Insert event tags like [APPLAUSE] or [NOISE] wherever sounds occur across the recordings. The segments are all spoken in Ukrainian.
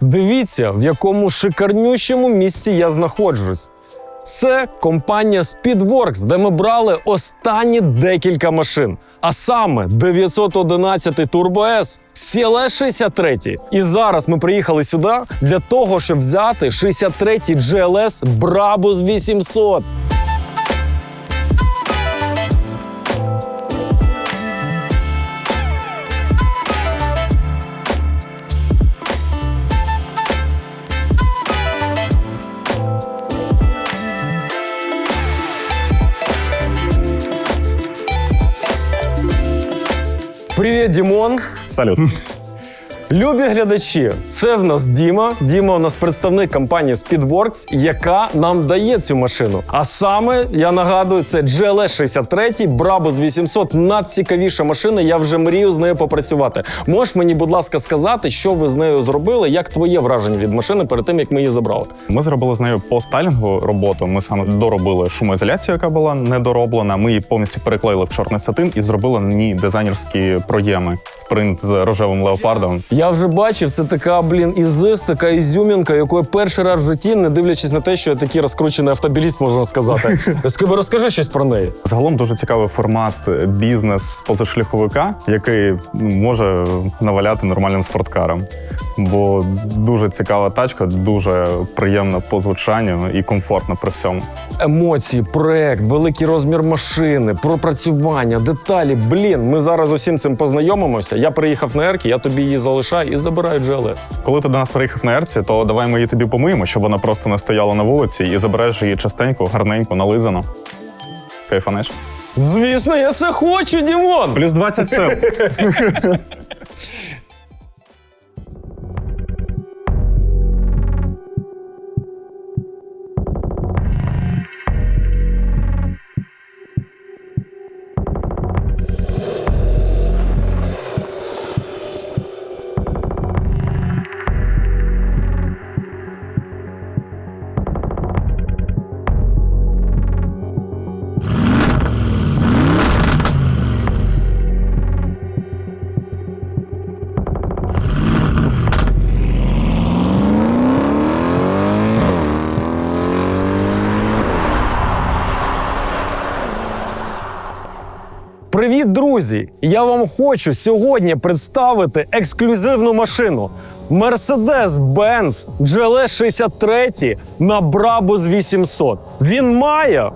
Дивіться, в якому шикарнющому місці я знаходжусь. Це компанія Speedworks, де ми брали останні декілька машин. А саме 911 Turbo S, CLS 63. І зараз ми приїхали сюди для того, щоб взяти 63 GLS Brabus 800. Привіт, Димон. Салют. Любі глядачі, це в нас Діма. Діма у нас представник компанії Speedworks, яка нам дає цю машину. А саме, я нагадую, це GLS 63, Brabus 800, надцікавіша машина. Я вже мрію з нею попрацювати. Можеш мені, будь ласка, сказати, що ви з нею зробили? Як твоє враження від машини перед тим, як ми її забрали? Ми зробили з нею по стайлінгу роботу. Ми саме доробили шумоізоляцію, яка була недороблена. Ми її повністю переклеїли в чорний сатин і зробили на ній дизайнерські проєми в принт з рожевим леопардом. Я вже бачив, це така, блін, ізис, така ізюмінка, якої перший раз в житті, не дивлячись на те, що я такий розкручений автобіліст, можна сказати. [LAUGHS] Скажи, Розкажи щось про неї. Загалом дуже цікавий формат бізнес позашляховика, який ну, може наваляти нормальним спорткарам. Бо дуже цікава тачка, дуже приємна по звучанню і комфортна при всьому. Емоції, проект, великий розмір машини, пропрацювання, деталі. Блін, ми зараз усім цим познайомимося. Я приїхав на Еркі, я тобі її залишаю і забирають GLS. Коли ти до нас приїхав на Ерці, то давай ми її тобі помиємо, щоб вона просто не стояла на вулиці і забереш її частенько, гарненько, нализано. Кайфанеш? Звісно, я це хочу, Дімон! Плюс 20 сил. [LAUGHS] Друзі! Я вам хочу сьогодні представити ексклюзивну машину Mercedes-Benz GLE 63 на Brabus 800. Він має,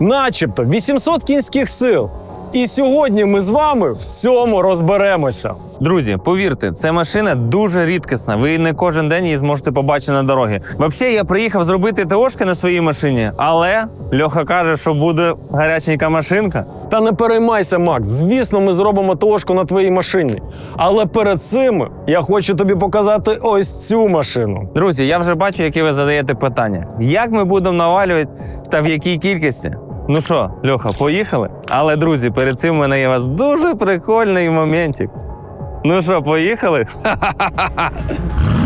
начебто, 800 кінських сил. І сьогодні ми з вами в цьому розберемося. Друзі, повірте, ця машина дуже рідкісна. Ви не кожен день її зможете побачити на дорогі. Взагалі, я приїхав зробити ТОшки на своїй машині, але Льоха каже, що буде гаряченька машинка. Та не переймайся, Макс. Звісно, ми зробимо тошку на твоїй машині. Але перед цим я хочу тобі показати ось цю машину. Друзі, я вже бачу, які ви задаєте питання. Як ми будемо навалювати та в якій кількості? Ну що, Льоха, поїхали? Але друзі, перед цим у мене є вас дуже прикольний моментик. Ну що, поїхали? [LAUGHS] [LAUGHS]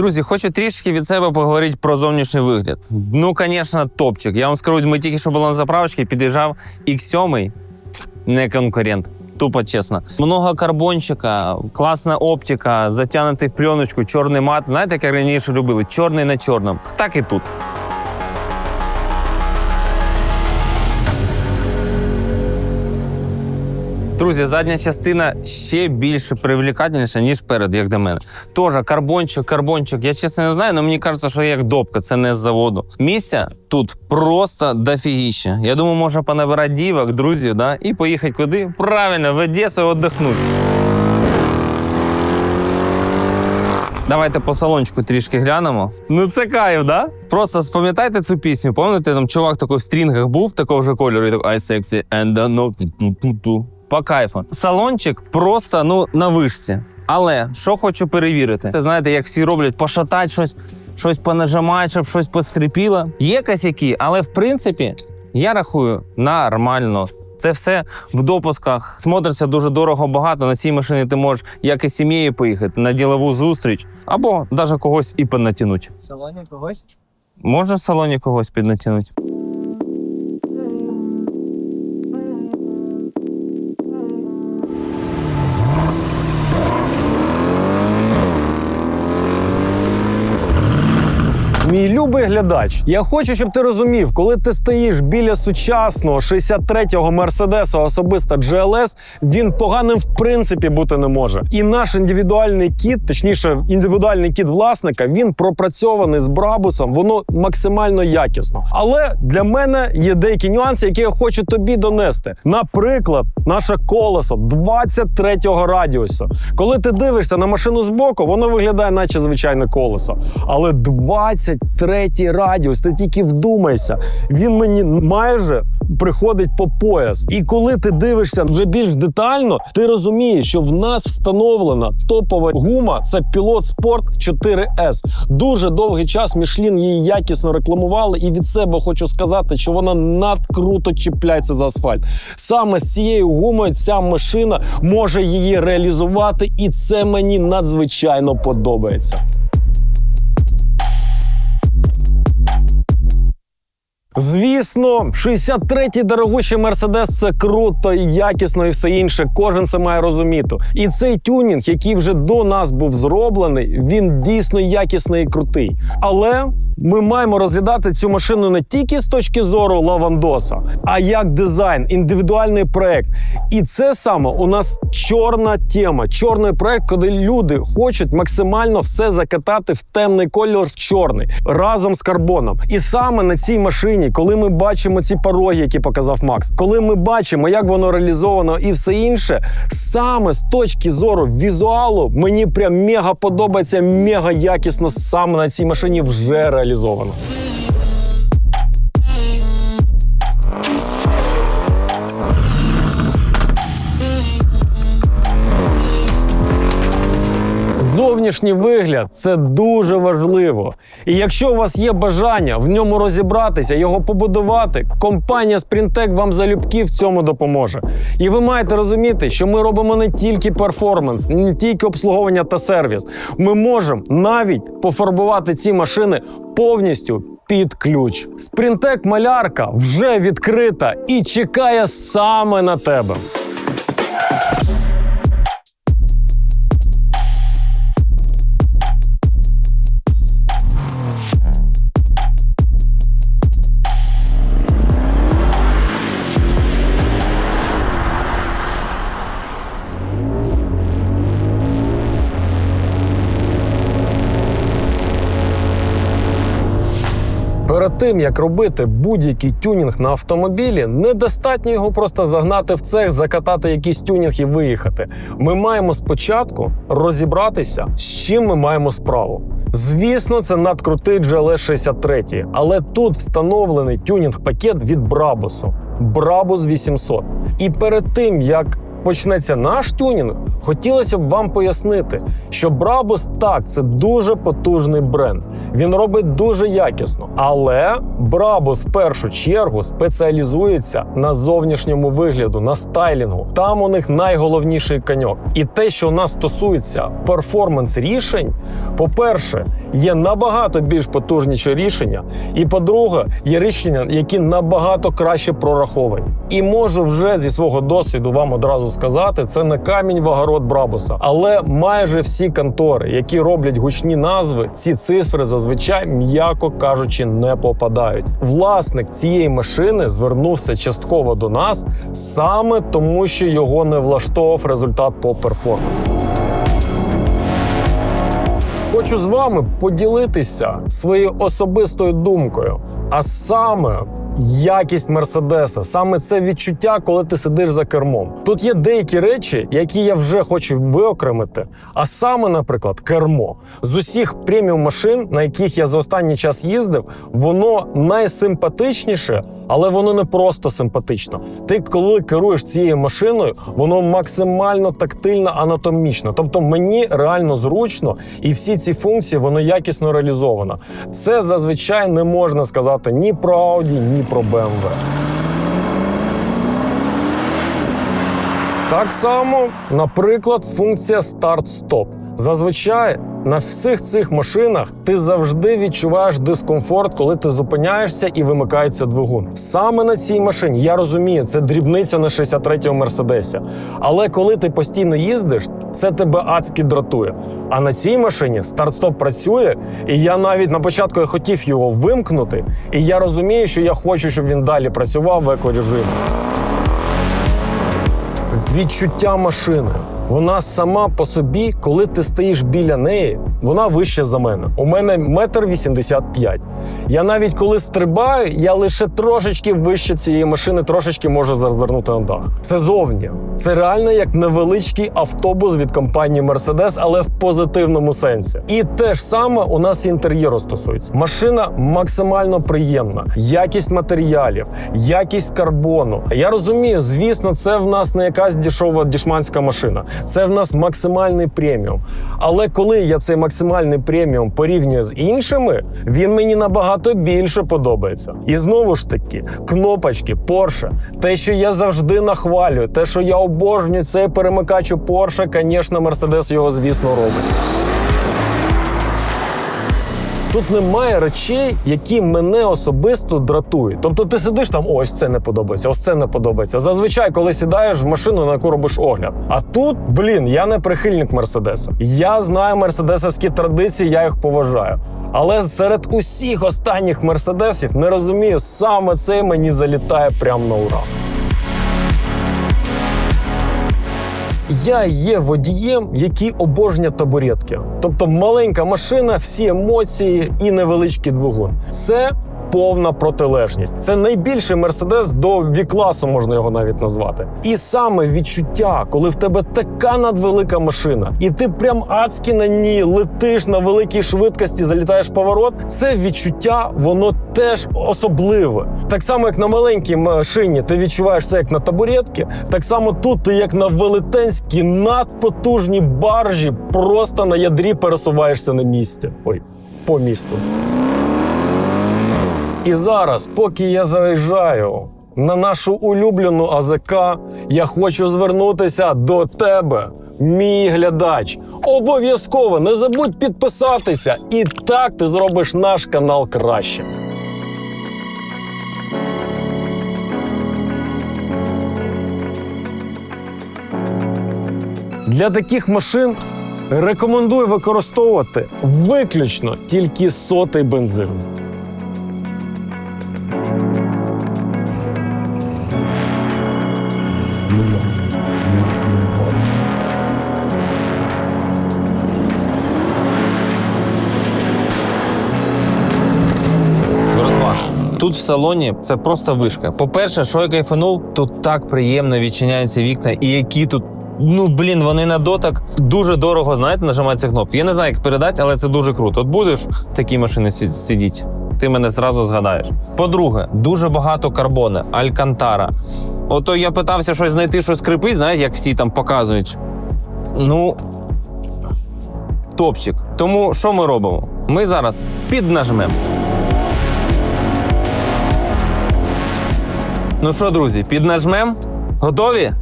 Друзі, хочу трішки від себе поговорити про зовнішній вигляд. Ну, звісно, топчик. Я вам скажу, ми тільки що були на заправочці, під'їжджав X7, не конкурент. Тупо чесно. Много карбончика, класна оптика, затягнутий в пленочку, чорний мат. Знаєте, як раніше любили? Чорний на чорному. Так і тут. Друзі, задня частина ще більше привлекательніша, ніж перед, як до мене. Тоже карбончик, карбончик. Я чесно не знаю, але мені кажеться, що як допка, це не з заводу. Місця тут просто дофігіще. Я думаю, можна понабирати дівок, друзів, да? і поїхати куди? Правильно, в Одесу віддохнути. Давайте по салончику трішки глянемо. Ну це кайф, да? Просто спам'ятайте цю пісню. Пам'ятаєте, там чувак такий в стрінгах був такого ж кольору, і так I sexy and I know. По кайфу. Салончик просто ну на вишці. Але що хочу перевірити? Ти знаєте, як всі роблять, пошатати щось, щось понажимати, щоб щось поскрипіло. Є косяки, але в принципі я рахую нормально. Це все в допусках. Смотриться дуже дорого багато. На цій машині ти можеш як і сім'єю поїхати на ділову зустріч, або навіть когось і піднатягнути. В салоні когось? Можна в салоні когось піднатягнути? Любий глядач, я хочу, щоб ти розумів, коли ти стоїш біля сучасного 63-го Мерседеса особиста GLS, він поганим в принципі бути не може. І наш індивідуальний кіт, точніше, індивідуальний кіт власника, він пропрацьований з Брабусом, воно максимально якісно. Але для мене є деякі нюанси, які я хочу тобі донести. Наприклад, наше колесо 23-го радіусу. Коли ти дивишся на машину збоку, воно виглядає, наче звичайне колесо. Але 23-й радіус, ти тільки вдумайся, він мені майже приходить по пояс. І коли ти дивишся вже більш детально, ти розумієш, що в нас встановлена топова гума це Pilot Sport 4S. Дуже довгий час Мішлін її якісно рекламували, і від себе хочу сказати, що вона надкруто чіпляється за асфальт. Саме з цією гумою ця машина може її реалізувати, і це мені надзвичайно подобається. Звісно, 63-й дорогущий Мерседес це круто і якісно, і все інше. Кожен це має розуміти. І цей тюнінг, який вже до нас був зроблений, він дійсно якісний і крутий. Але ми маємо розглядати цю машину не тільки з точки зору Лавандоса, а як дизайн, індивідуальний проект. І це саме у нас чорна тема, чорний проект, коли люди хочуть максимально все закатати в темний кольор в чорний разом з карбоном. І саме на цій машині, коли ми бачимо ці пороги, які показав Макс, коли ми бачимо, як воно реалізовано і все інше, саме з точки зору візуалу, мені прям мега подобається, мега якісно саме на цій машині вже реалізовано. Зовнішній вигляд це дуже важливо. І якщо у вас є бажання в ньому розібратися, його побудувати, компанія Sprintec вам залюбки в цьому допоможе. І ви маєте розуміти, що ми робимо не тільки перформанс, не тільки обслуговування та сервіс. Ми можемо навіть пофарбувати ці машини повністю. Під ключ. Спринтек малярка вже відкрита і чекає саме на тебе. Перед тим як робити будь-який тюнінг на автомобілі, недостатньо його просто загнати в цех, закатати якийсь тюнінг і виїхати. Ми маємо спочатку розібратися, з чим ми маємо справу. Звісно, це надкрутий GLS 63, але тут встановлений тюнінг-пакет від Брабусу Brabus 800. І перед тим як почнеться наш тюнінг, хотілося б вам пояснити, що Брабус так, це дуже потужний бренд. Він робить дуже якісно. Але Брабус в першу чергу спеціалізується на зовнішньому вигляду, на стайлінгу. Там у них найголовніший коньок. І те, що у нас стосується перформанс рішень, по-перше, є набагато більш потужніші рішення. І по-друге, є рішення, які набагато краще прораховані. І можу вже зі свого досвіду вам одразу сказати, це не камінь в огород Брабуса. Але майже всі контори, які роблять гучні назви, ці цифри зазвичай, м'яко кажучи, не попадають. Власник цієї машини звернувся частково до нас саме тому, що його не влаштовував результат по перформансу. Хочу з вами поділитися своєю особистою думкою, а саме якість Мерседеса, саме це відчуття, коли ти сидиш за кермом. Тут є деякі речі, які я вже хочу виокремити. А саме, наприклад, кермо з усіх преміум машин, на яких я за останній час їздив, воно найсимпатичніше, але воно не просто симпатично. Ти, коли керуєш цією машиною, воно максимально тактильно анатомічно. Тобто мені реально зручно, і всі ці функції воно якісно реалізовано. Це зазвичай не можна сказати ні про Audi, ні про BMW. Так само, наприклад, функція старт-стоп. Зазвичай на всіх цих машинах ти завжди відчуваєш дискомфорт, коли ти зупиняєшся і вимикається двигун. Саме на цій машині я розумію, це дрібниця на 63-му мерседесі. Але коли ти постійно їздиш, це тебе адськи дратує. А на цій машині старт-стоп працює, і я навіть на початку я хотів його вимкнути, і я розумію, що я хочу, щоб він далі працював в екорежимі відчуття машини. Вона сама по собі, коли ти стоїш біля неї, вона вища за мене. У мене метр вісімдесят п'ять. Я навіть коли стрибаю, я лише трошечки вище цієї машини, трошечки можу розвернути на дах. Це зовні. Це реально як невеличкий автобус від компанії Mercedes, але в позитивному сенсі. І те ж саме у нас інтер'єру стосується. Машина максимально приємна, якість матеріалів, якість карбону. Я розумію, звісно, це в нас не якась дешова дішманська машина. Це в нас максимальний преміум. Але коли я цей максимальний преміум порівнюю з іншими, він мені набагато більше подобається. І знову ж таки, кнопочки Porsche, те, що я завжди нахвалюю, те, що я обожнюю цей перемикач у Porsche, звісно, Mercedes його, звісно, робить. Тут немає речей, які мене особисто дратують. Тобто ти сидиш там, ось це не подобається, ось це не подобається. Зазвичай, коли сідаєш в машину, на яку робиш огляд. А тут, блін, я не прихильник Мерседеса. Я знаю мерседесовські традиції, я їх поважаю. Але серед усіх останніх мерседесів не розумію, саме цей мені залітає прямо на ура. Я є водієм, який обожнює табуретки. Тобто маленька машина, всі емоції і невеличкий двигун. Це повна протилежність. Це найбільший мерседес до ві-класу, можна його навіть назвати. І саме відчуття, коли в тебе така надвелика машина, і ти прям адськи на ній летиш на великій швидкості, залітаєш поворот. Це відчуття, воно теж особливе. Так само, як на маленькій машині, ти відчуваєш це як на табуретці, так само тут ти як на велетенській надпотужній баржі, просто на ядрі пересуваєшся на місці. Ой, по місту. І зараз, поки я заїжджаю на нашу улюблену АЗК, я хочу звернутися до тебе, мій глядач. Обов'язково не забудь підписатися, і так ти зробиш наш канал краще. Для таких машин рекомендую використовувати виключно тільки сотий бензин. Тут в салоні це просто вишка. По-перше, що я кайфанув, тут так приємно відчиняються вікна, і які тут. Ну блін, вони на дотик дуже дорого, знаєте, нажимаються кнопки. Я не знаю, як передати, але це дуже круто. От будеш в такій машині сидіти, ти мене зразу згадаєш. По-друге, дуже багато карбони, алькантара. Ото я питався щось знайти, що скрипить, знаєте, як всі там показують. Ну, топчик. Тому що ми робимо? Ми зараз піднажмемо. Ну що, друзі, піднажмем? Готові?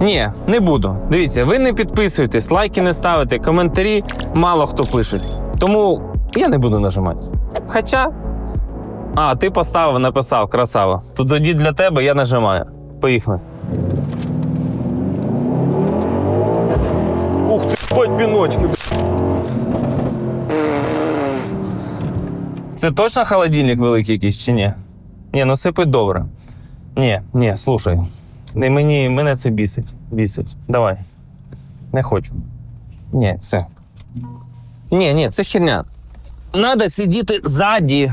Ні, не буду. Дивіться, ви не підписуєтесь, лайки не ставите, коментарі мало хто пише. Тому я не буду нажимати. Хоча. А, ти поставив, написав, красава. То тоді для тебе я нажимаю. Поїхали. Ух ти, хоть піночки. Це точно холодильник великий якийсь чи ні? Ні, ну сипить добре. Ні, ні, слушай. Не мені, мене це бісить. Бісить. Давай. Не хочу. Ні, все. Ні, ні, це херня. Надо сидіти ззаді.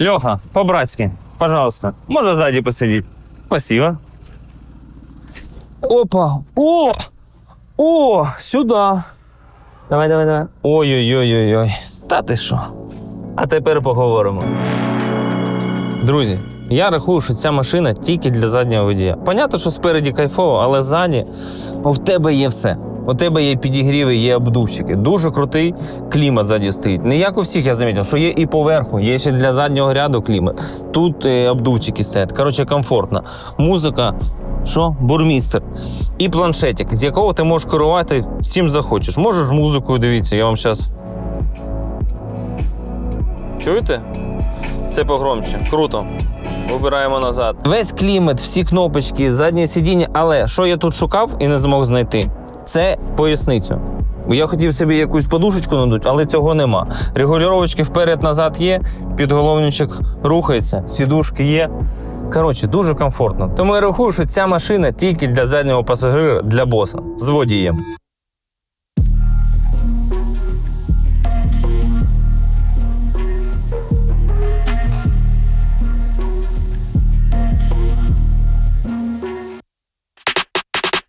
Льоха, по-братськи, пожалуйста, може ззаді посидіти. Спасибо. Опа. О! О! Сюди. Давай, давай, давай. Ой-ой-ой-ой-ой. Та ти що? А тепер поговоримо. Друзі, я рахую, що ця машина тільки для заднього водія. Понятно, що спереді кайфово, але ззаді в тебе є все. У тебе є підігріви, є обдувчики. Дуже крутий клімат ззаді стоїть. Не як у всіх я замітив, що є і поверху, є ще для заднього ряду клімат. Тут е, обдувчики стоять. Коротше, комфортно. Музика Що? Бурмістер. І планшетик, з якого ти можеш керувати всім захочеш. Можеш музикою дивитися, я вам зараз. Чуєте? Це погромче. Круто. Вибираємо назад. Весь клімат, всі кнопочки, заднє сидіння. Але що я тут шукав і не змог знайти? Це поясницю. Бо я хотів собі якусь подушечку надути, але цього нема. Регулювачки вперед-назад є, підголовничок рухається, сідушки є. Коротше, дуже комфортно. Тому я рахую, що ця машина тільки для заднього пасажира, для боса з водієм.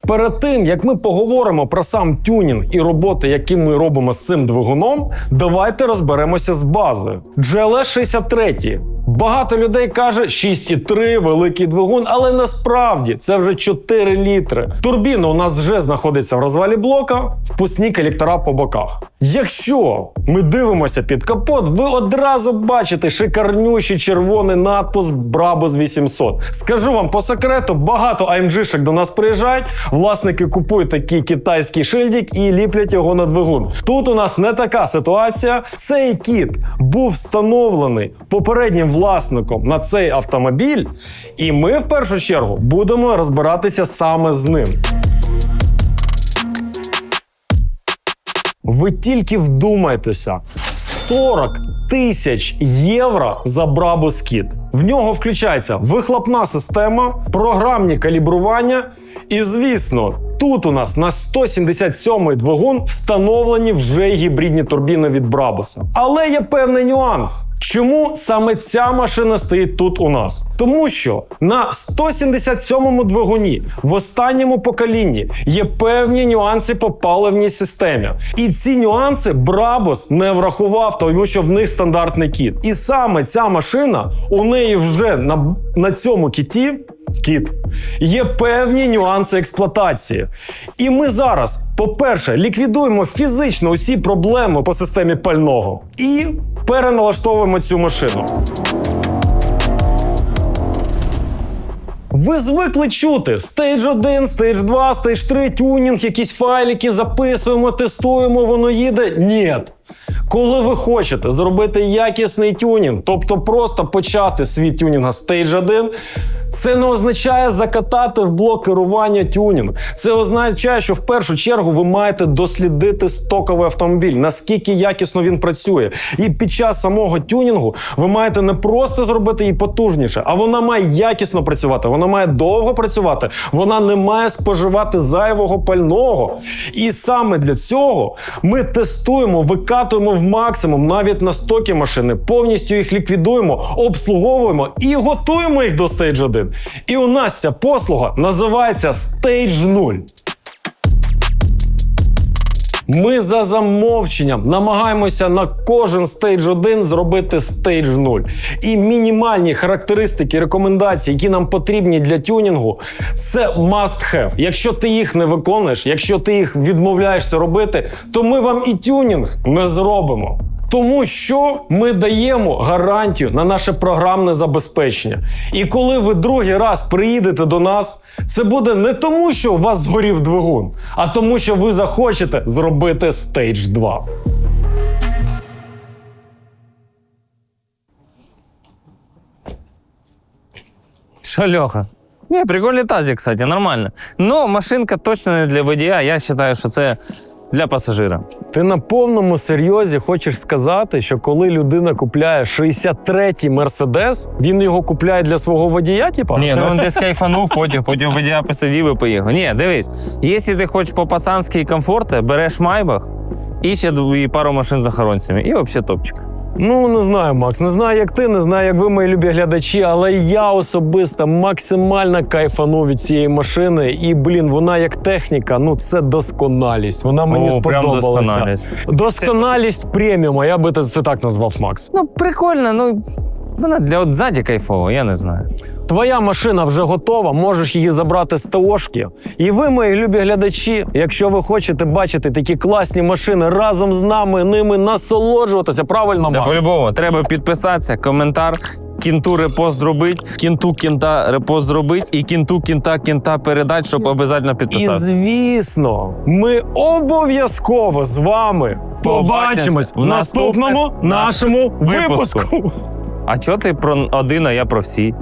Перед тим як ми поговоримо про сам тюнінг і роботи, які ми робимо з цим двигуном, давайте розберемося з базою. GLE 63. Багато людей каже 6,3 великий двигун, але насправді це вже 4 літри. Турбіна у нас вже знаходиться в розвалі блока, впускні колектора по боках. Якщо ми дивимося під капот, ви одразу бачите шикарнющий червоний надпис Brabus 800. Скажу вам по секрету, багато AMG-шек до нас приїжджають, власники купують такий китайський шильдик і ліплять його на двигун. Тут у нас не така ситуація. Цей кіт був встановлений попереднім власником на цей автомобіль, і ми в першу чергу будемо розбиратися саме з ним. Ви тільки вдумайтеся. 40 тисяч євро за Brabus Kit. В нього включається вихлопна система, програмні калібрування. І звісно, тут у нас на 177-й двигун встановлені вже гібридні турбіни від Брабуса. Але є певний нюанс. Чому саме ця машина стоїть тут у нас? Тому що на 177-му двигуні в останньому поколінні є певні нюанси по паливній системі. І ці нюанси Брабус не врахував, тому що в них стандартний кіт. І саме ця машина у неї вже на, на цьому кіті. Кіт є певні нюанси експлуатації. І ми зараз, по-перше, ліквідуємо фізично усі проблеми по системі пального і переналаштовуємо цю машину. Ви звикли чути стейдж 1, стейдж 2, стейдж 3, тюнінг, якісь файлики записуємо, тестуємо, воно їде. Ні. Коли ви хочете зробити якісний тюнінг, тобто просто почати свій тюнінг з Stage 1, це не означає закатати в блок керування тюнінг. Це означає, що в першу чергу ви маєте дослідити стоковий автомобіль, наскільки якісно він працює. І під час самого тюнінгу ви маєте не просто зробити її потужніше, а вона має якісно працювати, вона має довго працювати, вона не має споживати зайвого пального. І саме для цього ми тестуємо, викатуємо в максимум навіть на стокі машини, повністю їх ліквідуємо, обслуговуємо і готуємо їх до Stage 1. І у нас ця послуга називається Stage 0. Ми за замовченням намагаємося на кожен Stage 1 зробити Stage 0. І мінімальні характеристики, рекомендації, які нам потрібні для тюнінгу, це must have. Якщо ти їх не виконуєш, якщо ти їх відмовляєшся робити, то ми вам і тюнінг не зробимо. Тому що ми даємо гарантію на наше програмне забезпечення. І коли ви другий раз приїдете до нас, це буде не тому, що у вас згорів двигун, а тому, що ви захочете зробити Stage 2. Що, Льоха? Ні, прикольний тазик, кстати, нормально. Ну, машинка точно не для водія. Я вважаю, що це для пасажира. Ти на повному серйозі хочеш сказати, що коли людина купляє 63-й Мерседес, він його купляє для свого водія, типа? Ні, ну він десь кайфанув, потім, потім водія посидів і поїхав. Ні, дивись, якщо ти хочеш по пацанськи комфорти, береш майбах і ще пару машин з охоронцями. І взагалі топчик. Ну не знаю, Макс. Не знаю, як ти, не знаю, як ви, мої любі глядачі, але я особисто максимально кайфанув від цієї машини. І блін, вона як техніка, ну це досконалість. Вона мені О, прям сподобалася. досконалість. Досконалість преміума, я би це так назвав, Макс. Ну, прикольно, ну вона для от ззаді кайфово, я не знаю. Твоя машина вже готова, можеш її забрати з ТОшки. І ви, мої любі глядачі, якщо ви хочете бачити такі класні машини разом з нами, ними насолоджуватися, правильно Та Макс? по-любому, треба підписатися, коментар. Кінту репост зробить, кінту кінта репост зробить і кінту кінта кінта передать, щоб обов'язково І підписатися. звісно, ми обов'язково з вами побачимось в наступному нашому випуску. випуску. А чого ти про один, а я про всі?